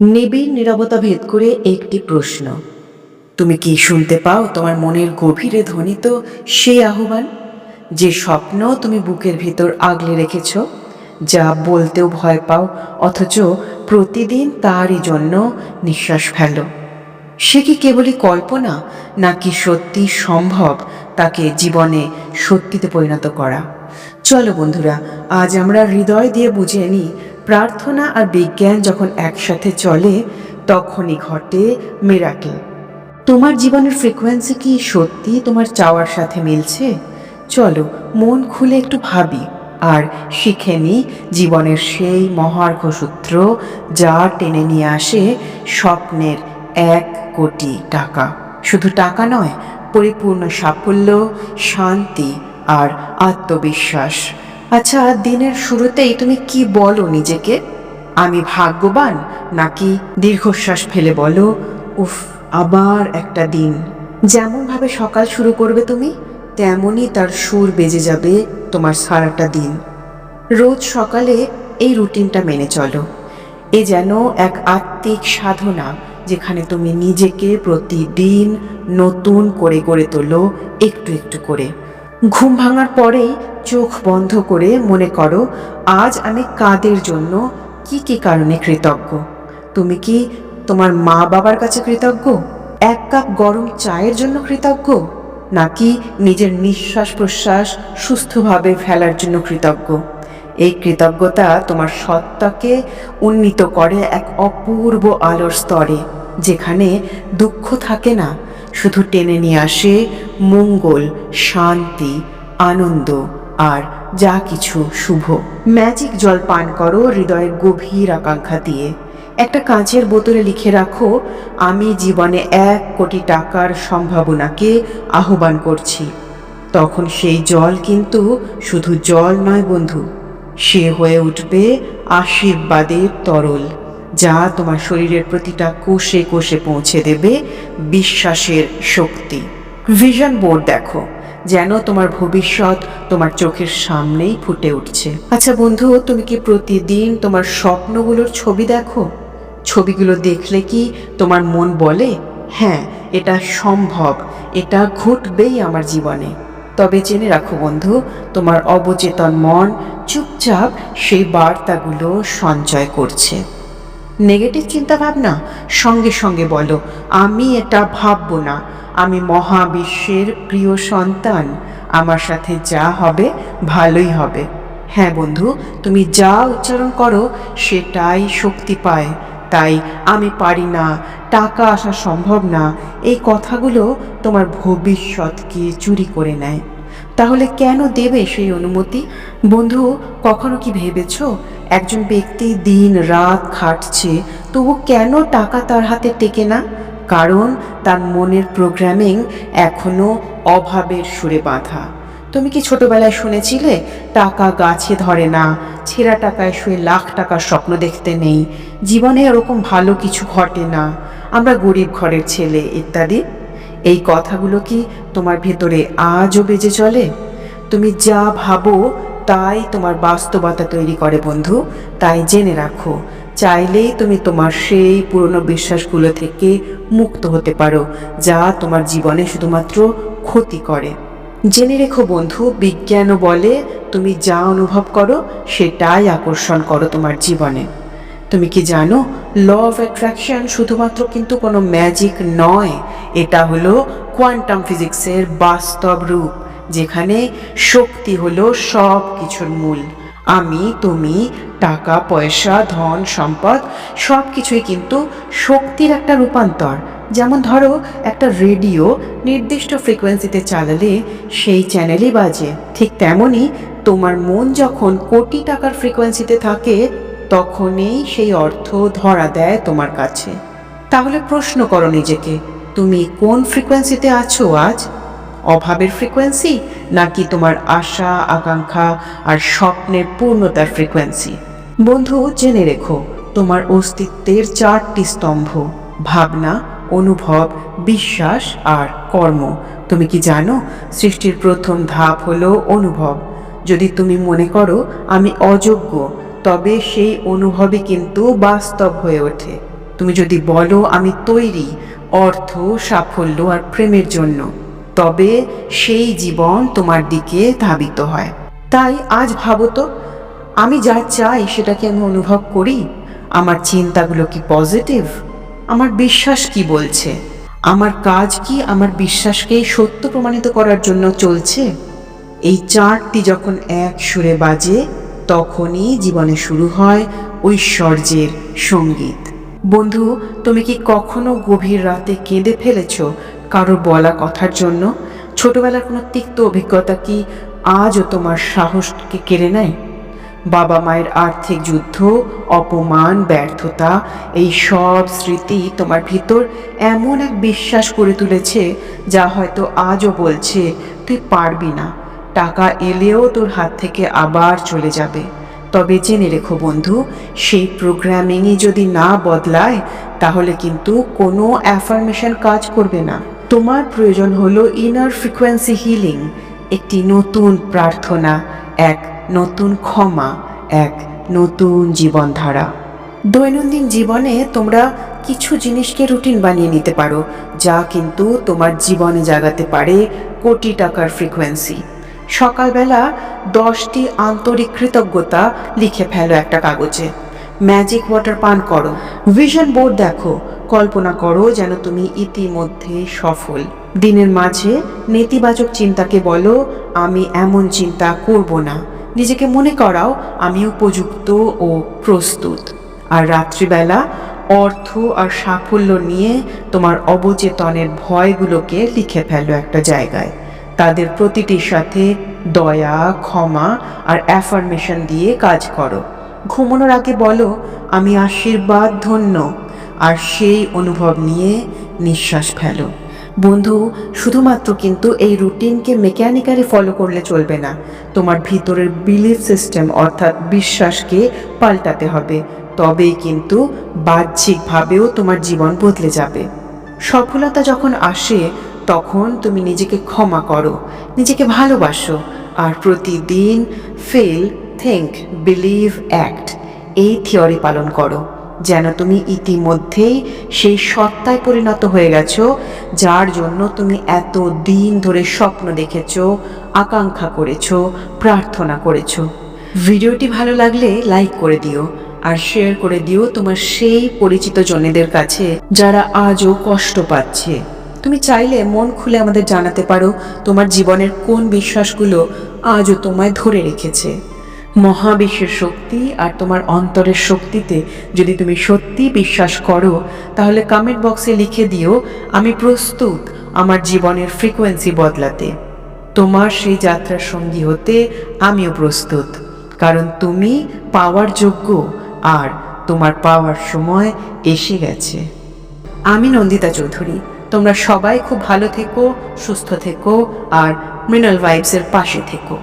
নিবিড় নীরবতা ভেদ করে একটি প্রশ্ন। তুমি কি শুনতে পাও তোমার মনের গভীরে ধ্বনিত সেই আহ্বান? যে স্বপ্ন তুমি বুকের ভিতর আগলে রেখেছ, যা বলতেও ভয় পাও, অথচ প্রতিদিন তারই জন্য নিঃশ্বাস ফেলো। সে কি কেবলই কল্পনা, নাকি সত্যি সম্ভব তাকে জীবনে সত্যিতে পরিণত করা? চলো বন্ধুরা, আজ আমরা হৃদয় দিয়ে বুঝে নিই প্রার্থনা আর বিজ্ঞান যখন একসাথে চলে, তখনই ঘটে মেরাকেল তোমার জীবনের ফ্রিকোয়েন্সি কি সত্যি তোমার চাওয়ার সাথে মিলছে? চলো, মন খুলে একটু ভাবি। আর শিখে নিই জীবনের সেই মহার্ঘ সূত্র যা টেনে নিয়ে আসে স্বপ্নের এক কোটি টাকা। শুধু টাকা নয়, পরিপূর্ণ সাফল্য, শান্তি আর আত্মবিশ্বাস আচ্ছা দিনের শুরুতেই তুমি কি বলো নিজেকে? আমি ভাগ্যবান নাকি দীর্ঘশ্বাস ফেলে বলো, উফ, আবার একটা দিন যেমনভাবে সকাল শুরু করবে তুমি, তেমনই তার সুর বেজে যাবে তোমার সারাটা দিন। রোজ সকালে এই রুটিনটা মেনে চলো। এ যেন এক আত্মিক সাধনা, যেখানে তুমি নিজেকে প্রতিদিন নতুন করে গড়ে তোলো, একটু একটু করে। ঘুম ভাঙার পরেই চোখ বন্ধ করে মনে করো, আজ আমি কাদের জন্য কি কি কারণে কৃতজ্ঞ? তুমি কি তোমার মা বাবার কাছে কৃতজ্ঞ? এক কাপ গরম চায়ের জন্য কৃতজ্ঞ? নাকি নিজের নিঃশ্বাস প্রশ্বাস সুস্থভাবে ফেলার জন্য কৃতজ্ঞ? এই কৃতজ্ঞতা তোমার সত্তাকে উন্নীত করে এক অপূর্ব আলোর স্তরে, যেখানে দুঃখ থাকে না, শুধু টেনে নিয়ে আসে মঙ্গল, শান্তি, আনন্দ আর যা কিছু শুভ। ম্যাজিক জল পান করো হৃদয়ের গভীর আকাঙ্ক্ষা দিয়ে। একটা কাঁচের বোতলে লিখে রাখো, আমি জীবনে এক কোটি টাকার সম্ভাবনাকে আহ্বান করছি। তখন সেই জল কিন্তু শুধু জল নয় বন্ধু, সে হয়ে উঠবে আশীর্বাদের তরল, যা তোমার শরীরের প্রতিটা কোষে কোষে পৌঁছে দেবে বিশ্বাসের শক্তি। ভিশন বোর্ড দেখো, যেন তোমার ভবিষ্যৎ তোমার চোখের সামনেই ফুটে উঠছে। আচ্ছা বন্ধু, তুমি কি প্রতিদিন তোমার স্বপ্নগুলোর ছবি দেখো? ছবিগুলো দেখলে কি তোমার মন বলে? হ্যাঁ এটা সম্ভব, এটা ঘটবেই আমার জীবনে। তবে জেনে রাখো বন্ধু, তোমার অবচেতন মন চুপচাপ সেই বার্তাগুলো সঞ্চয় করছে। নেগেটিভ চিন্তাভাবনা? সঙ্গে সঙ্গে বলো, আমি এটা ভাববো না। আমি মহাবিশ্বের প্রিয় সন্তান। আমার সাথে যা হবে, ভালোই হবে। হ্যাঁ বন্ধু, তুমি যা উচ্চারণ করো, সেটাই শক্তি পায়। তাই আমি পারি না, টাকা আসা সম্ভব না। এই কথাগুলো তোমার ভবিষ্যৎকে চুরি করে নেয়। তাহলে কেন দেবে সেই অনুমতি? বন্ধু, কখনো কি ভেবেছো? একজন ব্যক্তি দিন রাত খাটছে, তবু কেন টাকা তার হাতে টেকে না? কারণ তার মনের প্রোগ্রামিং এখনও অভাবের সুরে বাঁধা। তুমি কি ছোটবেলায় শুনেছিলে, টাকা গাছে ধরে না, ছেঁড়া টাকায় শুয়ে লাখ টাকার স্বপ্ন দেখতে নেই, জীবনে ওরকম ভালো কিছু ঘটে না, আমরা গরিব ঘরের ছেলে, ইত্যাদি? এই কথাগুলো কি তোমার ভেতরে আজও বেজে চলে? তুমি যা ভাবো তাই তোমার বাস্তবতা তৈরি করে, বন্ধু। তাই জেনে রাখো, চাইলেই তুমি তোমার সেই পুরনো বিশ্বাসগুলো থেকে মুক্ত হতে পারো, যা তোমার জীবনে শুধুমাত্র ক্ষতি করে। জেনে রেখো, বন্ধু, বিজ্ঞানও বলে তুমি যা অনুভব করো সেটাই আকর্ষণ করো তোমার জীবনে। তুমি কি জানো ল অফ অ্যাট্রাকশন শুধুমাত্র কিন্তু কোনো ম্যাজিক নয়। এটা হলো কোয়ান্টাম ফিজিক্সের বাস্তব রূপ, যেখানে শক্তি হলো সব কিছুর মূল। আমি, তুমি, টাকা, পয়সা, ধন, সম্পদ সব কিছুই কিন্তু শক্তির একটা রূপান্তর। যেমন ধরো, একটা রেডিও নির্দিষ্ট ফ্রিকোয়েন্সিতে চালালে সেই চ্যানেলই বাজে। ঠিক তেমনই তোমার মন যখন কোটি টাকার ফ্রিকোয়েন্সিতে থাকে তখনই সেই অর্থ ধরা দেয় তোমার কাছে। তাহলে প্রশ্ন করো নিজেকে, তুমি কোন ফ্রিকোয়েন্সিতে আছো আজ? অভাবের ফ্রিকোয়েন্সি নাকি তোমার আশা, আকাঙ্ক্ষা আর স্বপ্নের পূর্ণতার ফ্রিকোয়েন্সি বন্ধু, জেনে রেখো, তোমার অস্তিত্বের চারটি স্তম্ভ, ভাবনা, অনুভব, বিশ্বাস আর কর্ম। তুমি কি জানো, সৃষ্টির প্রথম ধাপ হলো অনুভব। যদি তুমি মনে করো, আমি অযোগ্য তবে সেই অনুভবই কিন্তু বাস্তব হয়ে ওঠে। তুমি যদি বলো, আমি তৈরি, অর্থ, সাফল্য আর প্রেমের জন্য। তবে সেই জীবন তোমার দিকে ধাবিত হয়। তাই আজ ভাবো তো, আমি যা চাই সেটাকে আমি অনুভব করি? আমার চিন্তাগুলো কি পজিটিভ? আমার বিশ্বাস কি বলছে? আমার কাজ কি আমার বিশ্বাসকে সত্য প্রমাণিত করার জন্য চলছে? এই চারটি যখন এক সুরে বাজে তখনই জীবনে শুরু হয় ঐশ্বর্যের সংগীত। বন্ধু, তুমি কি কখনো গভীর রাতে কেঁদে ফেলেছ কারোর বলা কথার জন্য? ছোটবেলার কোনো তিক্ত অভিজ্ঞতা কি আজও তোমার সাহসকে কেড়ে নেয়? বাবা মায়ের আর্থিক যুদ্ধ, অপমান, ব্যর্থতা, এই সব স্মৃতি তোমার ভিতর এমন এক বিশ্বাস করে তুলেছে যা হয়তো আজও বলছে, তুই পারবি না। টাকা এলেও তোর হাত থেকে আবার চলে যাবে। তবে জেনে রেখো বন্ধু, সেই প্রোগ্রামিংই যদি না বদলায়, তাহলে কিন্তু কোনো অ্যাফার্মেশন কাজ করবে না। তোমার প্রয়োজন হলো ইনার ফ্রিকোয়েন্সি হিলিং একটি নতুন প্রার্থনা, এক নতুন ক্ষমা, এক নতুন জীবনধারা। দৈনন্দিন জীবনে তোমরা কিছু জিনিসকে রুটিন বানিয়ে নিতে পারো, যা কিন্তু তোমার জীবনে জাগাতে পারে কোটি টাকার ফ্রিকোয়েন্সি সকালবেলা দশটি আন্তরিক কৃতজ্ঞতা লিখে ফেলো একটা কাগজে। ম্যাজিক ওয়াটার পান করো। ভিশন বোর্ড দেখো। কল্পনা করো যেন তুমি ইতিমধ্যে সফল। দিনের মাঝে নেতিবাচক চিন্তাকে বলো, আমি এমন চিন্তা করব না। নিজেকে মনে করাও আমি উপযুক্ত ও প্রস্তুত। আর রাত্রিবেলা অর্থ আর সাফল্য নিয়ে তোমার অবচেতনের ভয়গুলোকে লিখে ফেলো একটা জায়গায়। তাদের প্রতিটির সাথে দয়া, ক্ষমা আর অ্যাফার্মেশন দিয়ে কাজ করো। ঘুমানোর আগে বলো, আমি আশীর্বাদ ধন্য। আর সেই অনুভব নিয়ে নিঃশ্বাস ফেলো। বন্ধু, শুধুমাত্র কিন্তু এই রুটিনকে মেকানিক্যালি ফলো করলে চলবে না। তোমার ভিতরের বিলিফ সিস্টেম অর্থাৎ বিশ্বাসকে পাল্টাতে হবে। তবেই কিন্তু বাহ্যিকভাবেও তোমার জীবন বদলে যাবে। সফলতা যখন আসে তখন তুমি নিজেকে ক্ষমা করো, নিজেকে ভালোবাসো আর প্রতিদিন ফিল থিঙ্ক বিলিভ অ্যাক্ট এই থিওরি পালন করো। যেন তুমি ইতিমধ্যেই সেই সত্তায় পরিণত হয়ে গেছো, যার জন্য তুমি এত দিন ধরে স্বপ্ন দেখেছ, আকাঙ্ক্ষা করেছ, প্রার্থনা করেছ। ভিডিওটি ভালো লাগলে লাইক করে দিও আর শেয়ার করে দিও তোমার সেই পরিচিত জনেদের কাছে যারা আজও কষ্ট পাচ্ছে। তুমি চাইলে মন খুলে আমাদের জানাতে পারো তোমার জীবনের কোন বিশ্বাসগুলো আজও তোমায় ধরে রেখেছে। মহাবিশ্বের শক্তি আর তোমার অন্তরের শক্তিতে যদি তুমি সত্যি বিশ্বাস করো, তাহলে কমেন্ট বক্সে লিখে দিও, আমি প্রস্তুত আমার জীবনের ফ্রিকোয়েন্সি বদলাতে। তোমার সেই যাত্রার সঙ্গী হতে আমিও প্রস্তুত, কারণ তুমি পাওয়ার যোগ্য আর তোমার পাওয়ার সময় এসে গেছে। আমি নন্দিতা চৌধুরী তোমরা সবাই খুব ভালো থেকো সুস্থ থেকো আর মৃণাল ভাইবসের পাশে থেকো।